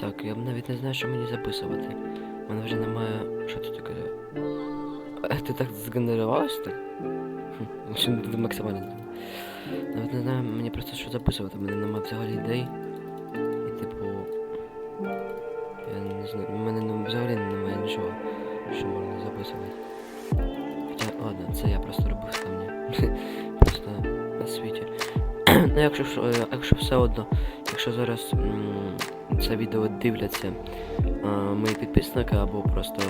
Так, я навіть не знаю, що мені записувати. У мене вже немає. Що тут таке? А ти так згенерувалась так? Хм, максимально. Навіть не знаю, мені просто що записувати, у мене немає взагалі ідей. І типу. Я не знаю, у мене не- взагалі немає нічого, що можна записувати. Хоча, ладно, це я просто робив там. Просто на світі. ну, якщо, е, якщо все одно, якщо зараз це відео дивляться е, мої підписники або просто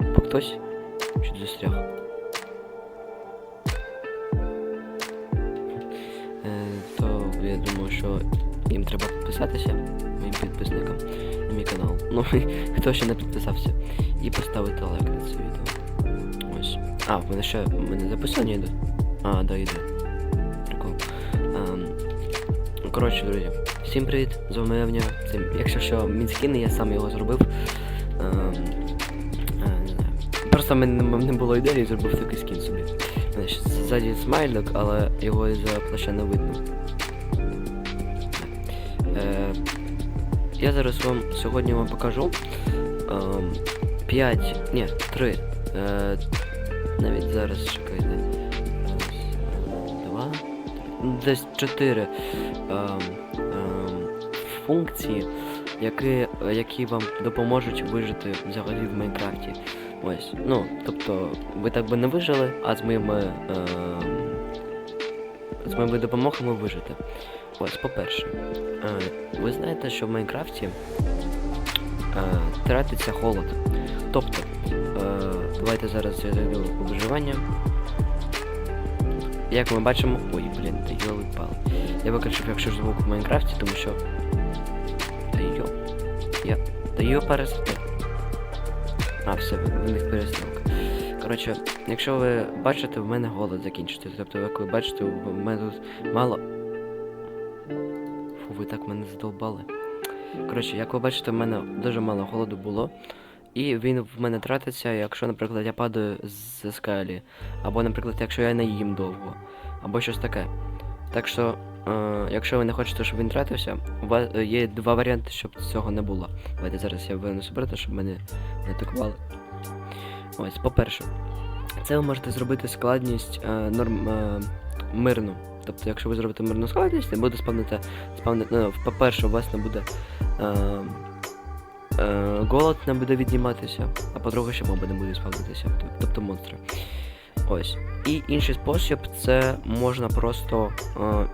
або хтось що застряг. Е, то я думаю, що їм треба підписатися, моїм підписникам на мій канал. Ну, хто ще не підписався, і поставити лайк на це відео. Ось. А, в мене ще в мене записання йде. А, да, йде. Прикол. Ем, коротше, друзі, всім привіт, з вами Евня. Якщо що, мінскін, я сам його зробив. Ем, е. Просто в мене не було ідеї, зробив такий скін собі. Ззаді смайлик, але його із-за плаща не видно. Е, я зараз вам сьогодні вам покажу ем, 5, ні, 3. Е, навіть зараз чекайте. Раз, два, десь 4 ем, ем, функції, які, які вам допоможуть вижити взагалі в Майнкрафті. Ось. Ну, тобто, ви так би не вижили, а з моїми. Ем, з моїми допомогами вижити. Ось, по-перше, е, ви знаєте, що в Майнкрафті е, тратиться холод. Тобто, е, давайте зараз я зайду у виживання. Як ми бачимо. Ой, блін, та йоли пали. Я виключив, якщо звук в Майнкрафті, тому що. Я. Та йо. А, все, в них перестановка. Коротше, якщо ви бачите, в мене голод закінчиться. Тобто, як ви бачите, в мене тут мало. Фу, ви так мене задовбали. Коротше, як ви бачите, в мене дуже мало холоду було. І він в мене тратиться, якщо, наприклад, я падаю з скалі. Або, наприклад, якщо я не їм довго. Або щось таке. Так що, якщо ви не хочете, щоб він тратився, у вас е, є два варіанти, щоб цього не було. Давайте зараз я винесу брата, щоб мене не атакували. Ось, по-перше, це ви можете зробити складність е, норм, е, мирну. Тобто, якщо ви зробите мирну складність, не буде спавнити, спавнити ну, по-перше, у вас не буде. Е, е, голод не буде відніматися, а по-друге, ще моби не буде спавнитися, тобто монстри. Ось. І інший спосіб це можна просто е,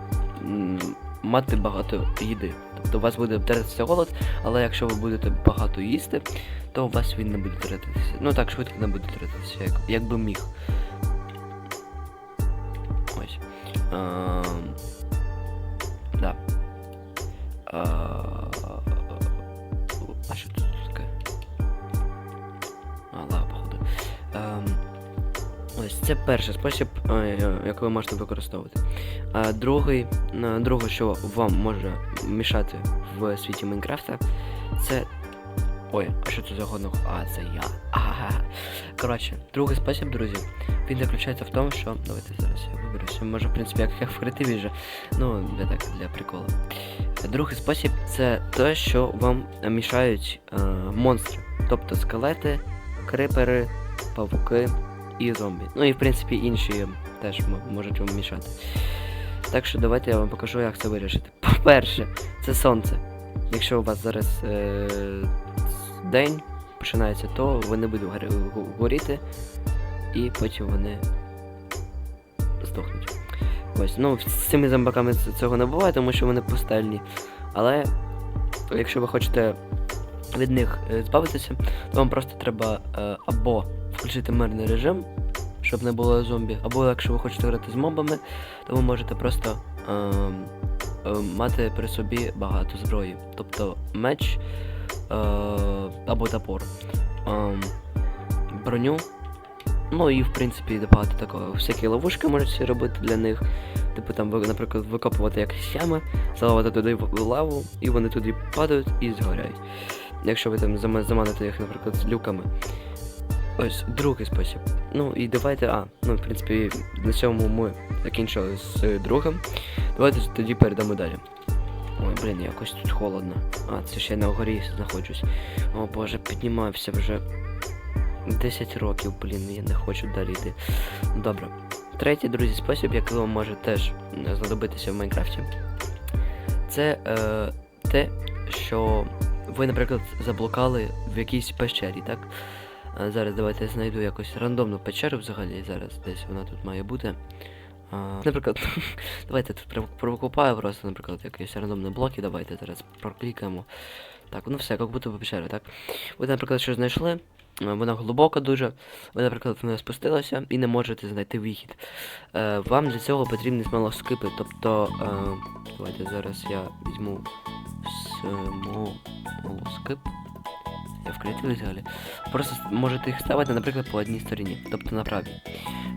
мати багато їди. Тобто у вас буде тратитися голод, але якщо ви будете багато їсти, то у вас він не буде тратитися. Ну так, швидко не буде тратитися, як, як би міг. Ось. Ем, да. А, а ось це перший спосіб, е, е, який ви можете використовувати. А другий, друге, що вам може мішати в світі Майнкрафта, це. Ой, а що це за годно? А, це я. Ага. Коротше, другий спосіб, друзі, він заключається в тому, що. Давайте зараз я виберуся. Може, в принципі, як, як в креативі вже. Ну, для так, для приколу. Другий спосіб це те, що вам мішають е, монстри. Тобто скелети, крипери, павуки і зомбі. Ну і в принципі інші теж можуть вам мішати. Так що давайте я вам покажу, як це вирішити. По-перше, це сонце. Якщо у вас зараз е, день починається, то вони будуть горіти, і потім вони здохнуть. Ось, ну з цими зомбаками цього не буває, тому що вони пустельні. Але якщо ви хочете від них е, збавитися, то вам просто треба е, або включити мирний режим, щоб не було зомбі, або якщо ви хочете грати з мобами, то ви можете просто е, е, мати при собі багато зброї. Тобто меч е, або топор, е, броню. Ну і в принципі багато такого. Всякі ловушки можете робити для них. Типу там, наприклад, викопувати якісь ями, заливати туди лаву, і вони туди падають і згоряють. Якщо ви там заманите їх, наприклад, з люками. Ось другий спосіб. Ну і давайте, а, ну в принципі, на цьому ми закінчили з другим. Давайте тоді перейдемо далі. Ой, блін, якось тут холодно. А, це ще на горі знаходжусь. О боже, піднімаюся вже 10 років, блін, я не хочу далі йти. Добре. Третій, друзі, спосіб, який вам може теж знадобитися в Майнкрафті, це е, те, що ви, наприклад, заблукали в якійсь пещері, так? Зараз давайте я знайду якусь рандомну печеру взагалі. Зараз десь вона тут має бути. Наприклад, давайте тут прокопаю просто, наприклад, якісь рандомні блоки, давайте зараз проклікаємо. Так, ну все, як будто печера, так? Ви, наприклад, що знайшли, вона глибока дуже. Ви, наприклад, в неї спустилися і не можете знайти вихід. Е, вам для цього потрібні смолоскипи, тобто. Е, давайте зараз я візьму смолоскип. В креативі взагалі. Просто можете їх ставити, наприклад, по одній стороні, тобто на правій.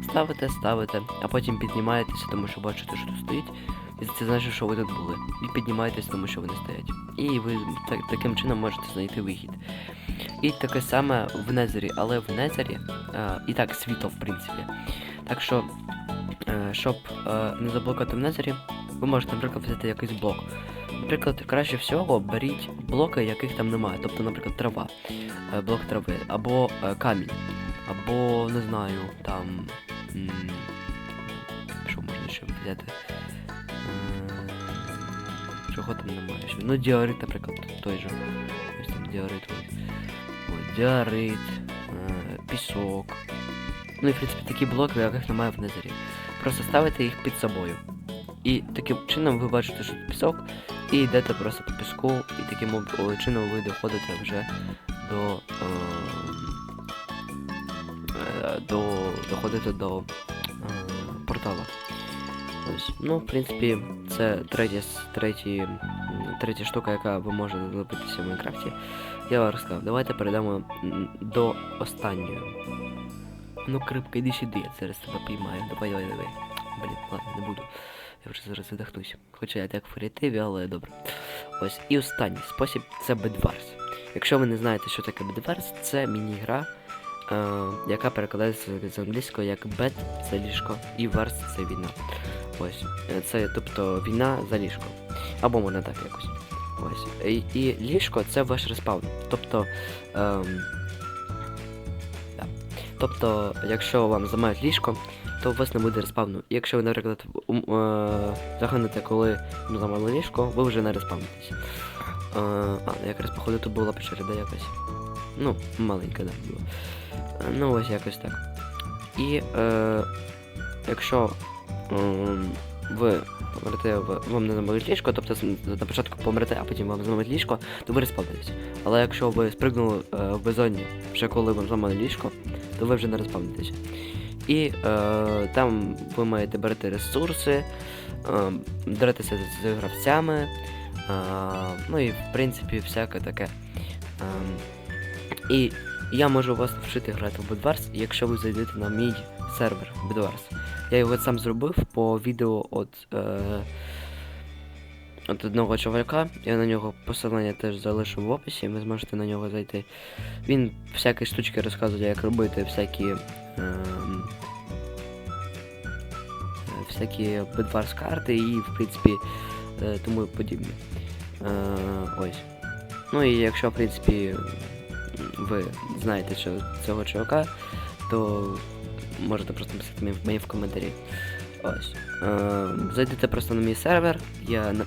Ставите, ставите, а потім піднімаєтеся, тому що бачите, що тут стоїть. І це значить, що ви тут були. І піднімаєтесь, тому що вони стоять. І ви так, таким чином можете знайти вихід. І таке саме в Незері, але в Незері е, і так світло, в принципі. Так що, е, щоб е, не заблокати в Незері, ви можете, наприклад, взяти якийсь блок. Наприклад, краще всього беріть блоки, яких там немає. Тобто, наприклад, трава, е, блок трави, або е, камінь, або не знаю, там. Що можна ще взяти? Чого там немає ще? Ну, діорит, наприклад, той же. Ось там діорит. Ось, е, пісок. Ну і в принципі такі блоки, яких немає в незері. Просто ставите їх під собою. І таким чином ви бачите, що пісок, і йдете просто по піску, і таким чином ви доходите вже до. ем, е, до доходите до е, портала. Ось. Ну, в принципі, це третя, с- третя штука, яка ви можете залепитися в Майнкрафті. Я вам розказав. Давайте перейдемо до останньої. Ну, крипка, іди сюди, я зараз тебе піймаю. Давай, давай, давай. Блін, ладно, не буду. Я вже зараз видихнусь. Хоча я так в креативі, але добре. Ось. І останній спосіб це Bedwars. Якщо ви не знаєте, що таке Bedwars, це міні-гра, е, яка перекладається з англійської як Bed це ліжко і Wars це війна. Ось. Е, Це тобто війна за ліжко. Або можна так якось. Ось. І, і ліжко це ваш респаун. Тобто. Да. Тобто, якщо вам зламають ліжко, то у вас не буде респавну. Якщо ви, наприклад, е, загинете, коли вам зламали ліжко, ви вже не респавнитесь. Е, а, ну, якраз походу тут була печера, да, якась. Ну, маленька, да, була. Е, Ну, ось якось так. І е, якщо ем, ви помрете, вам не зламають ліжко, тобто на початку помрете, а потім вам зламають ліжко, то ви респавнитесь. Але якщо ви спригнули е, в безодні, вже коли вам зламали ліжко, то ви вже не респавнитеся. І е, там ви маєте брати ресурси, е, дратися з гравцями, е, ну і в принципі всяке таке. Е, і я можу вас навчити грати в Bedwars, якщо ви зайдете на мій сервер Bedwars. Я його сам зробив по відео от, е, от одного чоловіка. Я на нього посилання теж залишу в описі, ви зможете на нього зайти. Він всякі штучки розказує, як робити всякі. ем, е, всякі Bedwars карти і, в принципі, е, тому подібне. Е, ось. Ну і якщо, в принципі, ви знаєте що, цього чувака, то можете просто писати мені в коментарі. Ось. Е, зайдете просто на мій сервер. Я на,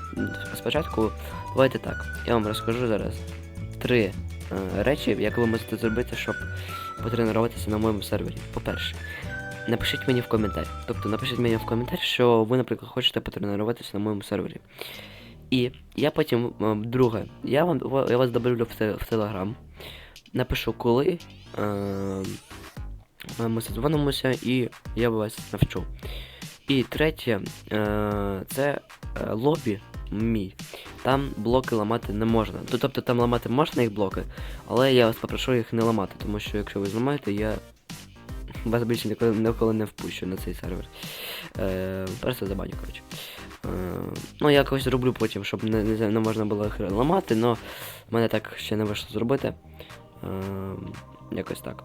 спочатку. Давайте так. Я вам розкажу зараз три е, речі, які ви можете зробити, щоб потренуватися на моєму сервері. По-перше, напишіть мені в коментарі. Тобто напишіть мені в коментарі, що ви, наприклад, хочете потренуватися на моєму сервері. І я потім, е, друге, я вам я вас добавлю в, те, в Телеграм. Напишу коли. Е, ми созвонимося і я вас навчу. І третє, е, це е, лобі мій. Там блоки ламати не можна. Ну, Тобто там ламати можна їх блоки, але я вас попрошу їх не ламати, тому що якщо ви зламаєте, я вас більше ніколи, ніколи не впущу на цей сервер. Е, просто забаню, коротше. Ну, я якось зроблю потім, щоб не, не, не можна було їх ламати, але в мене так ще не вийшло зробити. Якось так.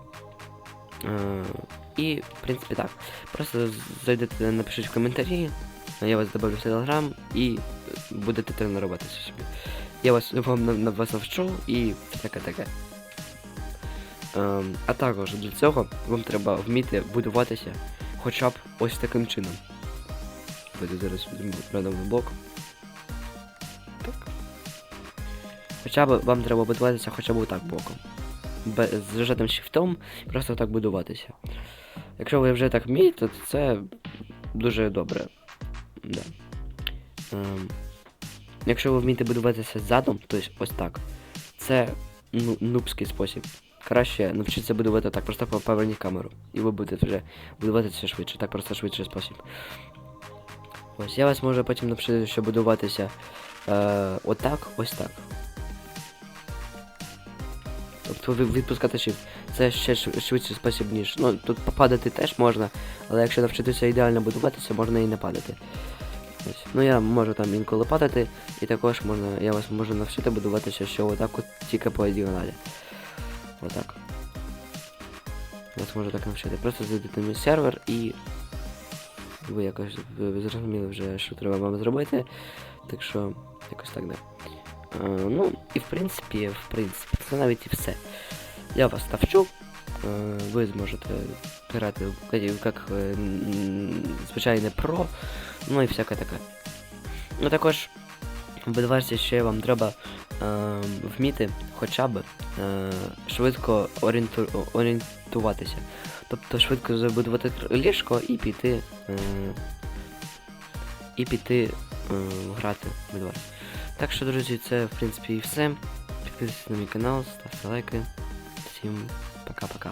І, в принципі, так. Просто зайдете, напишіть в коментарі, я вас добавлю в телеграм і будете тренуватися собі. Я вас вам на, на вас навчу і таке таке. Ем, а також для цього вам треба вміти будуватися хоча б ось таким чином. Давайте зараз рядом блок. Так. Хоча б вам треба будуватися хоча б отак боком. Без, з зажатим шифтом просто так будуватися. Якщо ви вже так вмієте, то це дуже добре. Да. Ем, якщо ви вмієте будуватися задом, то ось так, це ну, нубський спосіб. Краще навчитися будувати так, просто поверніть камеру. І ви будете вже будуватися швидше, так просто швидший спосіб. Ось я вас можу потім навчити, що будуватися е, отак, ось так. Тобто відпускати shift. Це ще шв- швидший спосіб, ніж. Ну, тут попадати теж можна, але якщо навчитися ідеально будуватися, можна і не падати. Ось. Ну я можу там інколи падати, і також можна, я вас можу навчити будуватися, що отак от тільки по діагоналі. Отак. Вас можу так навчити. Просто зайдете на сервер і ви якось зрозуміли вже, що треба вам зробити. Так що, якось так, да. Е, ну, і в принципі, в принципі, це навіть і все. Я вас навчу. Е, ви зможете грати як, е, звичайне про, ну і всяке таке. Ну також Бедварсі ще вам треба вміти хоча б швидко орієнту, орієнтуватися. Тобто швидко забудувати ліжко і піти. І піти грати в Бедварс. Так що, друзі, це в принципі і все. Підписуйтесь на мій канал, ставте лайки. Всім пока-пока.